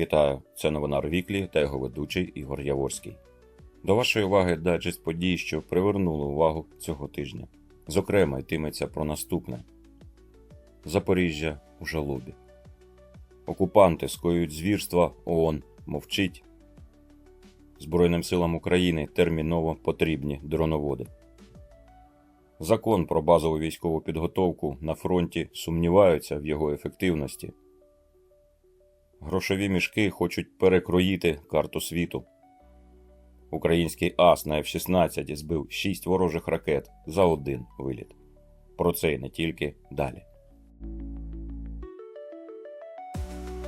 Вітаю! Це новина Рвіклі та його ведучий Ігор Яворський. До вашої уваги дайджест подій, що привернули увагу цього тижня. Зокрема, йтиметься про наступне: Запоріжжя у жалобі. Окупанти скоюють звірства, ООН мовчить. Збройним силам України терміново потрібні дроноводи. Закон про базову військову підготовку на фронті сумніваються в його ефективності. Грошові мішки хочуть перекроїти карту світу. Український ас на F-16 збив 6 ворожих ракет за один виліт. Про це і не тільки далі.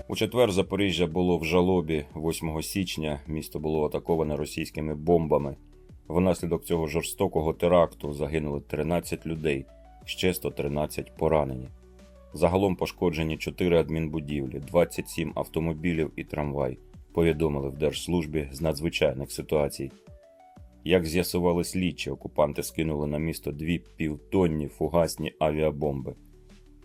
У четвер Запоріжжя було в жалобі 8 січня. Місто було атаковане російськими бомбами. Внаслідок цього жорстокого теракту загинули 13 людей, ще 113 поранені. Загалом пошкоджені 4 адмінбудівлі, 27 автомобілів і трамвай, повідомили в Держслужбі з надзвичайних ситуацій. Як з'ясували слідчі, окупанти скинули на місто дві півтонні фугасні авіабомби.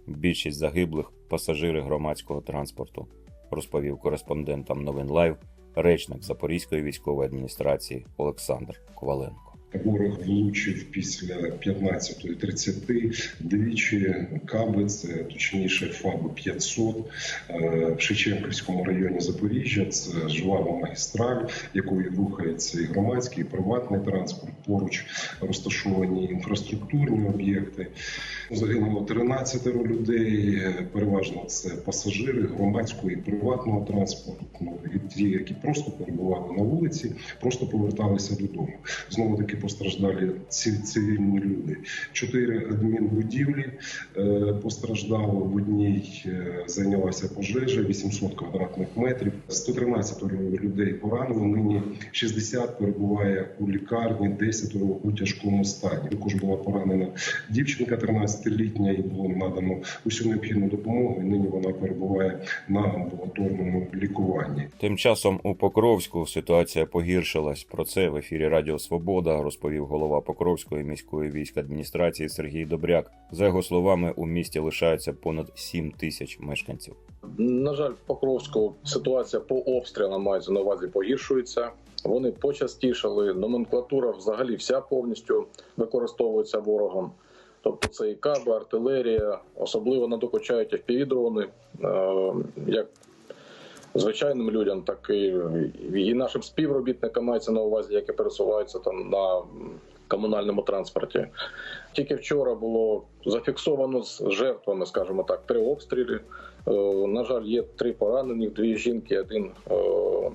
Більшість загиблих пасажири громадського транспорту, розповів кореспондентам новин Лайв речник Запорізької військової адміністрації Олександр Коваленко. Ворог влучив після 15.30 двічі каби, це точніше ФАБ 500 е, в Шевченківському районі Запоріжжя. Це жвава магістраль, якою рухається і громадський, і приватний транспорт. Поруч розташовані інфраструктурні об'єкти. Загинуло 13 людей. Переважно це пасажири громадського і приватного транспорту. Ну ті, які просто перебували на вулиці, просто поверталися додому. Знову таки постраждали цивільні люди. Чотири адмінбудівлі е, постраждало. В одній е, зайнялася пожежа, 800 квадратних метрів. 113 людей поранено. Нині 60 перебуває у лікарні, 10 у тяжкому стані. Також була поранена дівчинка 13-літня, і було надано усю необхідну допомогу. І нині вона перебуває на амбулаторному лікуванні. Тим часом у Покровську ситуація погіршилась. Про це в ефірі Радіо Свобода розповів голова Покровської міської військ адміністрації Сергій Добряк. За його словами, у місті лишаються понад 7 тисяч мешканців. На жаль, в Покровську ситуація по обстрілам мається на увазі погіршується. Вони почастішали. Номенклатура взагалі вся повністю використовується ворогом. Тобто це і каби, артилерія, особливо надокучають FPV-дрони, е, як звичайним людям, так і, і нашим співробітникам мається на увазі, які пересуваються там на комунальному транспорті. Тільки вчора було зафіксовано з жертвами, скажімо так, три обстріли. Е, На жаль, є три поранені, дві жінки, один е,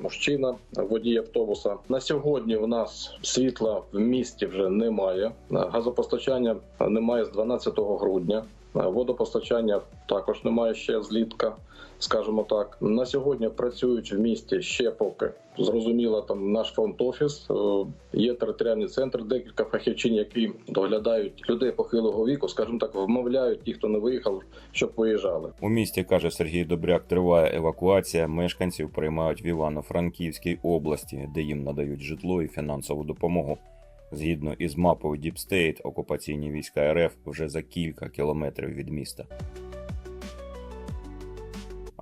мужчина, водій автобуса. На сьогодні в нас світла в місті вже немає. Газопостачання немає з 12 грудня. Водопостачання також немає ще злітка, скажімо так. На сьогодні працюють в місті ще поки. Зрозуміло, там наш фронт-офіс, е, є територіальний центр, декілька фахівчин, які доглядають людей похилого віку, скажімо так, вмовляють ті, хто не виїхав, щоб виїжджали. У місті каже Сергій Добряк, триває евакуація. Мешканців приймають в Івано-Франківській області, де їм надають житло і фінансову допомогу. Згідно із мапою State, окупаційні війська РФ вже за кілька кілометрів від міста.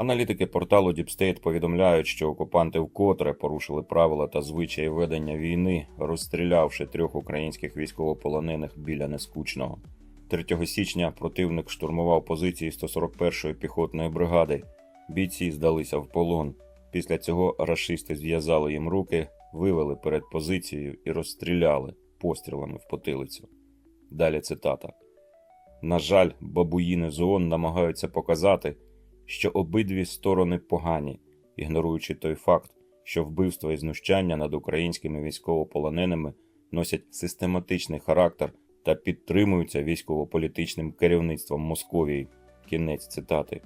Аналітики порталу State повідомляють, що окупанти вкотре порушили правила та звичаї ведення війни, розстрілявши трьох українських військовополонених біля Нескучного. 3 січня противник штурмував позиції 141-ї піхотної бригади. Бійці здалися в полон. Після цього рашисти зв'язали їм руки, вивели перед позицією і розстріляли пострілами в потилицю. Далі цитата. На жаль, бабуїни з намагаються показати, що обидві сторони погані, ігноруючи той факт, що вбивства і знущання над українськими військовополоненими носять систематичний характер та підтримуються військово-політичним керівництвом Московії. Кінець цитати.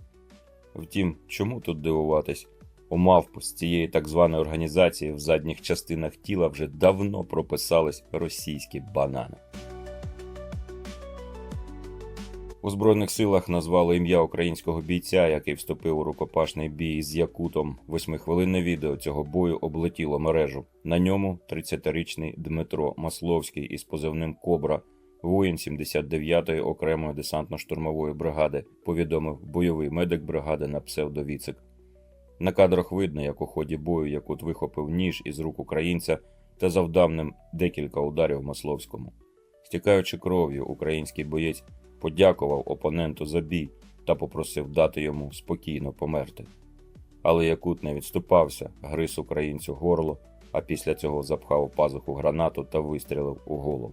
Втім, чому тут дивуватись? У мавп з цієї так званої організації в задніх частинах тіла вже давно прописались російські банани. У Збройних силах назвали ім'я українського бійця, який вступив у рукопашний бій з Якутом. Восьмихвилинне відео цього бою облетіло мережу. На ньому 30-річний Дмитро Масловський із позивним Кобра, воїн 79-ї окремої десантно-штурмової бригади, повідомив бойовий медик бригади на псевдовіцик. На кадрах видно, як у ході бою Якут вихопив ніж із рук українця та завдав ним декілька ударів Масловському. Стікаючи кров'ю, український боєць подякував опоненту за бій та попросив дати йому спокійно померти. Але Якут не відступався, гриз українцю горло, а після цього запхав у пазуху гранату та вистрілив у голову.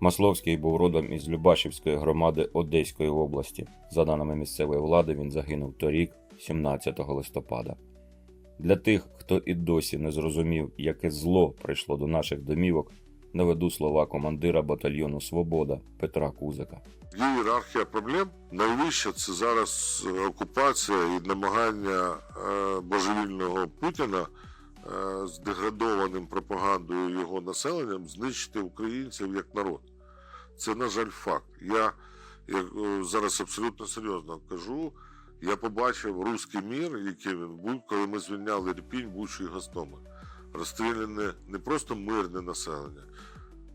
Масловський був родом із Любашівської громади Одеської області. За даними місцевої влади, він загинув торік, 17 листопада. Для тих, хто і досі не зрозумів, яке зло прийшло до наших домівок, наведу слова командира батальйону Свобода Петра Кузика. Є ієрархія проблем. Найвища це зараз окупація і намагання е, божевільного Путіна е, з деградованим пропагандою його населенням знищити українців як народ. Це, на жаль, факт. Я, я е, зараз абсолютно серйозно кажу. Я побачив руський мір, який він був, коли ми звільняли Ріпінь, Бучу і Гостомель. Розстріляне не просто мирне населення,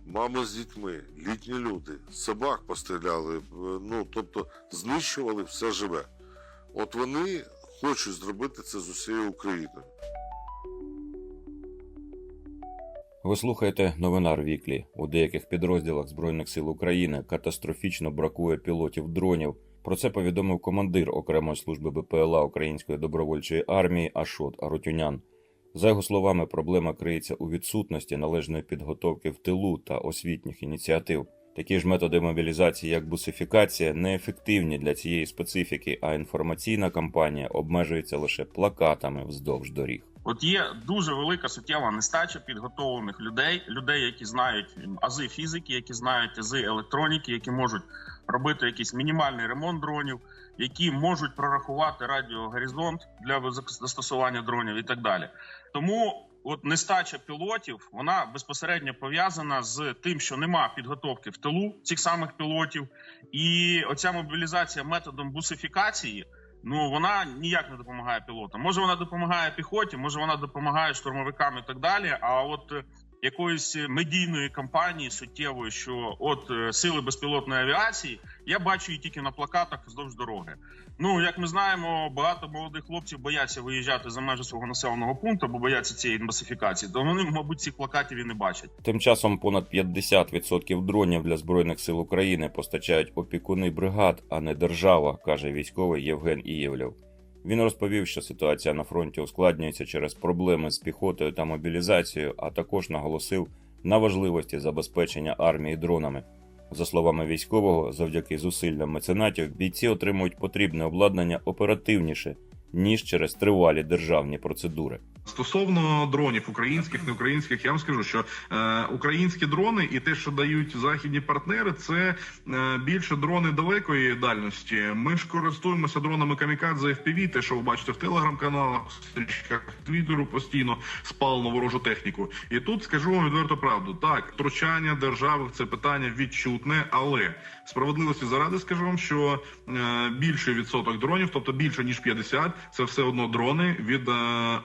мами з дітьми, літні люди, собак постріляли, е, ну тобто знищували все живе. От вони хочуть зробити це з усією Україною. Ви слухаєте новинар Віклі. У деяких підрозділах Збройних сил України катастрофічно бракує пілотів дронів. Про це повідомив командир окремої служби БПЛА Української добровольчої армії Ашот Арутюнян. За його словами, проблема криється у відсутності належної підготовки в тилу та освітніх ініціатив. Такі ж методи мобілізації, як бусифікація, неефективні для цієї специфіки, а інформаційна кампанія обмежується лише плакатами вздовж доріг. От є дуже велика суттєва нестача підготовлених людей, людей, які знають ази фізики, які знають ази електроніки, які можуть робити якийсь мінімальний ремонт дронів, які можуть прорахувати радіогоризонт для застосування дронів і так далі. Тому от нестача пілотів вона безпосередньо пов'язана з тим, що нема підготовки в тилу цих самих пілотів, і оця мобілізація методом бусифікації. Ну вона ніяк не допомагає пілотам. Може вона допомагає піхоті, може вона допомагає штурмовикам і так далі. А от е, якоїсь медійної кампанії суттєвої, що от е, сили безпілотної авіації, я бачу її тільки на плакатах вздовж дороги. Ну як ми знаємо, багато молодих хлопців бояться виїжджати за межі свого населеного пункту, бо бояться цієї масифікації. То вони, мабуть, цих плакатів і не бачать. Тим часом понад 50% дронів для збройних сил України постачають опікуни бригад, а не держава, каже військовий Євген Ієвлєв. Він розповів, що ситуація на фронті ускладнюється через проблеми з піхотою та мобілізацією, а також наголосив на важливості забезпечення армії дронами. За словами військового, завдяки зусиллям меценатів, бійці отримують потрібне обладнання оперативніше ніж через тривалі державні процедури. Стосовно дронів українських, не українських, я вам скажу, що е, українські дрони і те, що дають західні партнери, це е, більше дрони далекої дальності. Ми ж користуємося дронами камікадзе FPV, те, що ви бачите в телеграм-каналах, стрічках твіттеру постійно спалено ворожу техніку. І тут скажу вам відверто правду. Так, втручання держави в це питання відчутне, але справедливості заради скажу вам, що е, більший відсоток дронів, тобто більше ніж 50, це все одно дрони від е,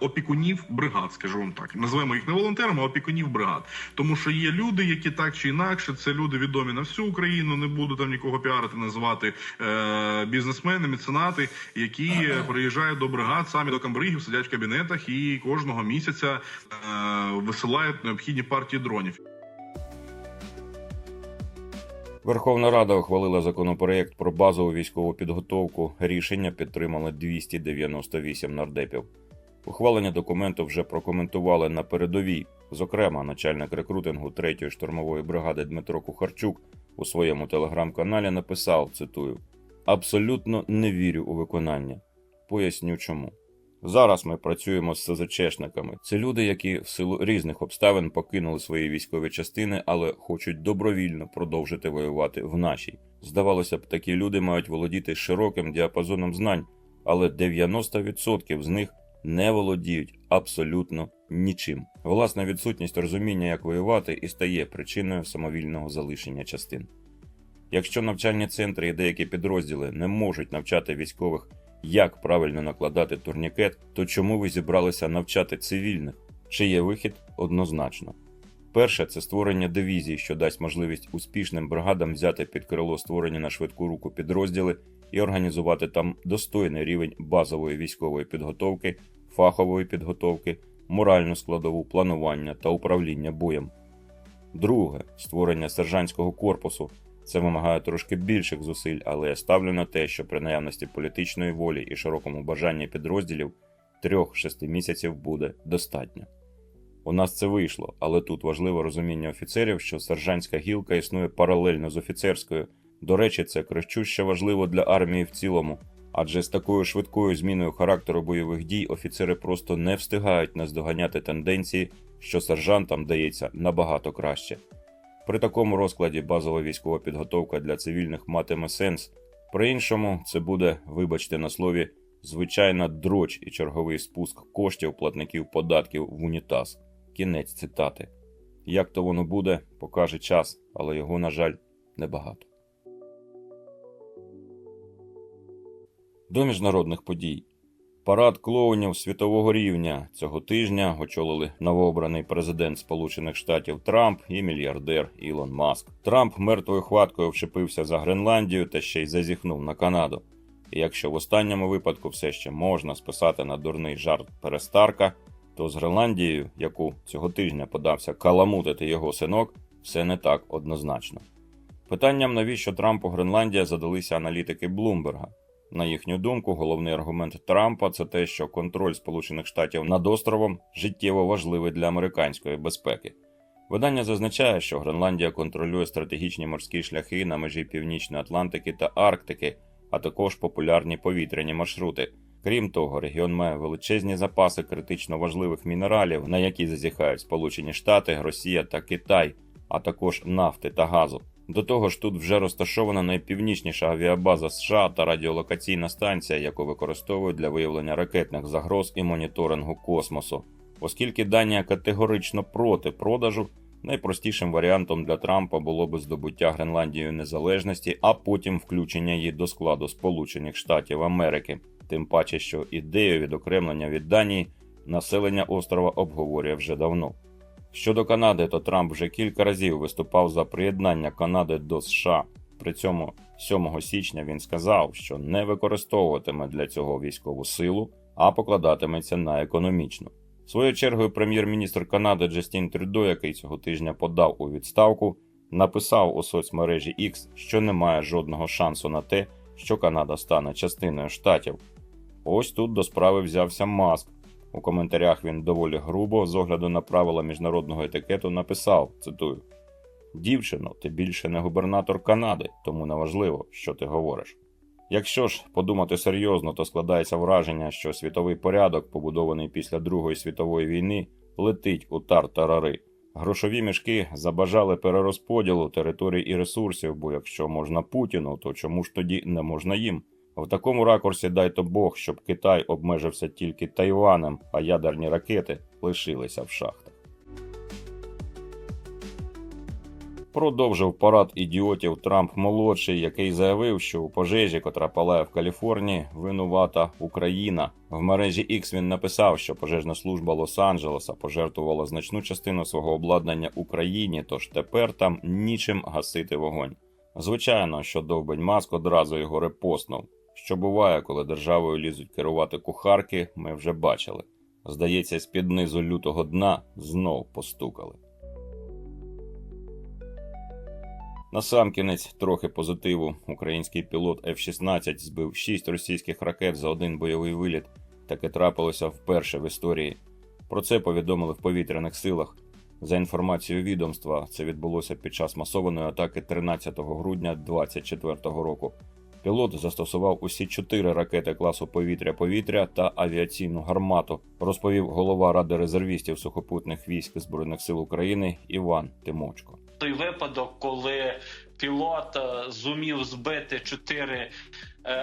опікунів бригад, скажу вам так. Назвемо їх не волонтерами, а опікунів бригад. Тому що є люди, які так чи інакше, це люди відомі на всю Україну. Не буду там нікого піарити, називати е, бізнесмени, меценати, які приїжджають до бригад, самі до камбригів, сидять в кабінетах і кожного місяця е, висилають необхідні партії дронів. Верховна Рада ухвалила законопроєкт про базову військову підготовку. Рішення підтримали 298 нардепів. Ухвалення документу вже прокоментували на передовій. Зокрема, начальник рекрутингу 3-ї штурмової бригади Дмитро Кухарчук у своєму телеграм-каналі написав: цитую: Абсолютно не вірю у виконання. Поясню чому. Зараз ми працюємо з СЗЧшниками. Це люди, які в силу різних обставин покинули свої військові частини, але хочуть добровільно продовжити воювати в нашій. Здавалося б, такі люди мають володіти широким діапазоном знань, але 90% з них не володіють абсолютно нічим. Власна відсутність розуміння, як воювати, і стає причиною самовільного залишення частин. Якщо навчальні центри і деякі підрозділи не можуть навчати військових, як правильно накладати турнікет, то чому ви зібралися навчати цивільних? Чи є вихід однозначно? Перше це створення дивізій, що дасть можливість успішним бригадам взяти під крило створені на швидку руку підрозділи і організувати там достойний рівень базової військової підготовки фахової підготовки, моральну складову планування та управління боєм. Друге створення сержантського корпусу. Це вимагає трошки більших зусиль, але я ставлю на те, що при наявності політичної волі і широкому бажанні підрозділів трьох-шести місяців буде достатньо. У нас це вийшло, але тут важливо розуміння офіцерів, що сержантська гілка існує паралельно з офіцерською. До речі, це кричуще важливо для армії в цілому, адже з такою швидкою зміною характеру бойових дій офіцери просто не встигають наздоганяти тенденції, що сержантам дається набагато краще. При такому розкладі базова військова підготовка для цивільних матиме сенс. При іншому це буде, вибачте на слові, звичайна дроч і черговий спуск коштів платників податків в унітаз. Кінець цитати. Як то воно буде, покаже час, але його, на жаль, небагато. До міжнародних подій. Парад клоунів світового рівня цього тижня очолили новообраний президент Сполучених Штатів Трамп і мільярдер Ілон Маск. Трамп мертвою хваткою вчепився за Гренландію та ще й зазіхнув на Канаду. І якщо в останньому випадку все ще можна списати на дурний жарт Перестарка, то з Гренландією, яку цього тижня подався каламутити його синок, все не так однозначно. Питанням, навіщо Трампу Гренландія задалися аналітики Блумберга. На їхню думку, головний аргумент Трампа це те, що контроль Сполучених Штатів над островом життєво важливий для американської безпеки. Видання зазначає, що Гренландія контролює стратегічні морські шляхи на межі Північної Атлантики та Арктики, а також популярні повітряні маршрути. Крім того, регіон має величезні запаси критично важливих мінералів, на які зазіхають Сполучені Штати, Росія та Китай, а також нафти та газу. До того ж, тут вже розташована найпівнічніша авіабаза США та радіолокаційна станція, яку використовують для виявлення ракетних загроз і моніторингу космосу. Оскільки Данія категорично проти продажу, найпростішим варіантом для Трампа було би здобуття Гренландією незалежності, а потім включення її до складу Сполучених Штатів Америки. Тим паче, що ідею відокремлення від Данії населення острова обговорює вже давно. Щодо Канади, то Трамп вже кілька разів виступав за приєднання Канади до США. При цьому 7 січня він сказав, що не використовуватиме для цього військову силу, а покладатиметься на економічну. Своєю чергою прем'єр-міністр Канади Джастін Трюдо, який цього тижня подав у відставку, написав у соцмережі X, що немає жодного шансу на те, що Канада стане частиною штатів. Ось тут до справи взявся Маск. У коментарях він доволі грубо, з огляду на правила міжнародного етикету, написав: цитую: Дівчино, ти більше не губернатор Канади, тому неважливо, що ти говориш. Якщо ж подумати серйозно, то складається враження, що світовий порядок, побудований після Другої світової війни, летить у тартарари. Грошові мішки забажали перерозподілу територій і ресурсів, бо якщо можна Путіну, то чому ж тоді не можна їм? В такому ракурсі дай то Бог, щоб Китай обмежився тільки Тайванем, а ядерні ракети лишилися в шахтах. Продовжив парад ідіотів Трамп молодший, який заявив, що у пожежі, котра палає в Каліфорнії, винувата Україна. В мережі X він написав, що пожежна служба Лос-Анджелеса пожертвувала значну частину свого обладнання Україні, тож тепер там нічим гасити вогонь. Звичайно, що довбень маск одразу його репостнув. Що буває, коли державою лізуть керувати кухарки, ми вже бачили. Здається, з-під низу лютого дна знов постукали. Насамкінець трохи позитиву. Український пілот F-16 збив 6 російських ракет за один бойовий виліт. Таке трапилося вперше в історії. Про це повідомили в повітряних силах. За інформацією відомства, це відбулося під час масованої атаки 13 грудня 2024 року. Пілот застосував усі чотири ракети класу повітря-повітря та авіаційну гармату, розповів голова ради резервістів сухопутних військ збройних сил України Іван Тимочко. той випадок, коли пілот е, зумів збити чотири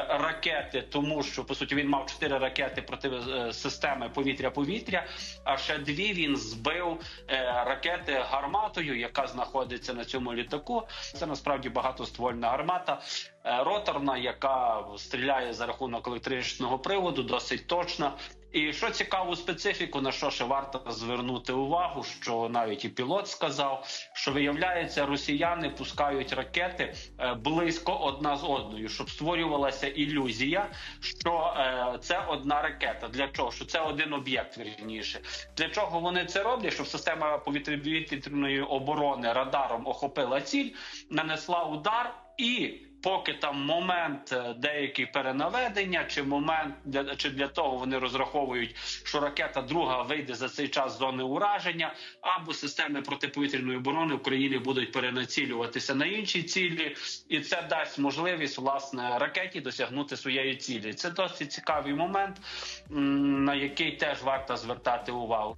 ракети, тому що по суті він мав чотири ракети проти е, системи повітря-повітря. А ще дві він збив е, ракети гарматою, яка знаходиться на цьому літаку. Це насправді багатоствольна гармата, е, роторна, яка стріляє за рахунок електричного приводу, досить точна. І що цікаву специфіку, на що ще варто звернути увагу, що навіть і пілот сказав, що виявляється, росіяни пускають ракети е, близько одна з одною, щоб створювалася ілюзія, що е, це одна ракета. Для чого? Що це один об'єкт вірніше. Для чого вони це роблять? Щоб система повітряної оборони радаром охопила ціль, нанесла удар і. Поки там момент е, деякий перенаведення, чи момент для чи для того вони розраховують, що ракета друга вийде за цей час з зони ураження, або системи протиповітряної оборони України будуть перенацілюватися на інші цілі, і це дасть можливість власне ракеті досягнути своєї цілі. Це досить цікавий момент, на який теж варто звертати увагу.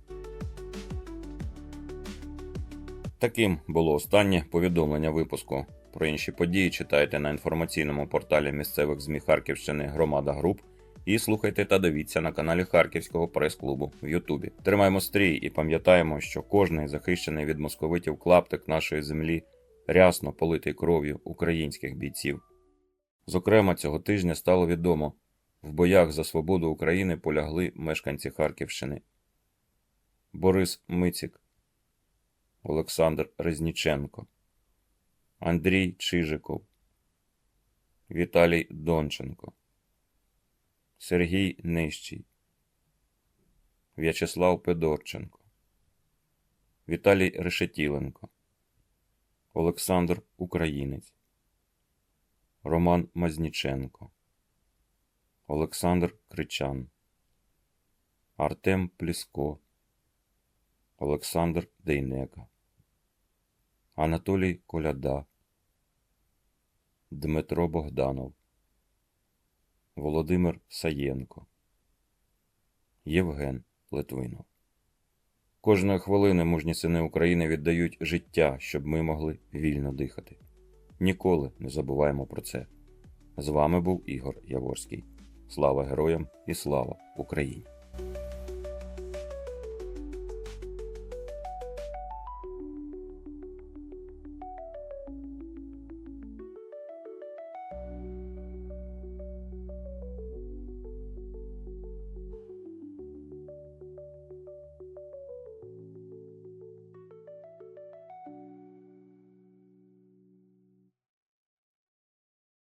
Таким було останнє повідомлення випуску. Про інші події читайте на інформаційному порталі місцевих ЗМІ Харківщини Громада Груп і слухайте та дивіться на каналі Харківського прес-клубу в Ютубі. Тримаємо стрій і пам'ятаємо, що кожний захищений від московитів клаптик нашої землі рясно политий кров'ю українських бійців. Зокрема, цього тижня стало відомо, в боях за свободу України полягли мешканці Харківщини. Борис Мицік, Олександр Резніченко, Андрій Чижиков, Віталій Донченко, Сергій Нищий, В'ячеслав Педорченко, Віталій Решетіленко, Олександр Українець, Роман Мазніченко, Олександр Кричан, Артем Пліско, Олександр Дейнека, Анатолій Коляда, Дмитро Богданов, Володимир Саєнко, Євген Литвинов. Кожної хвилини мужні сини України віддають життя, щоб ми могли вільно дихати. Ніколи не забуваємо про це. З вами був Ігор Яворський. Слава героям і слава Україні!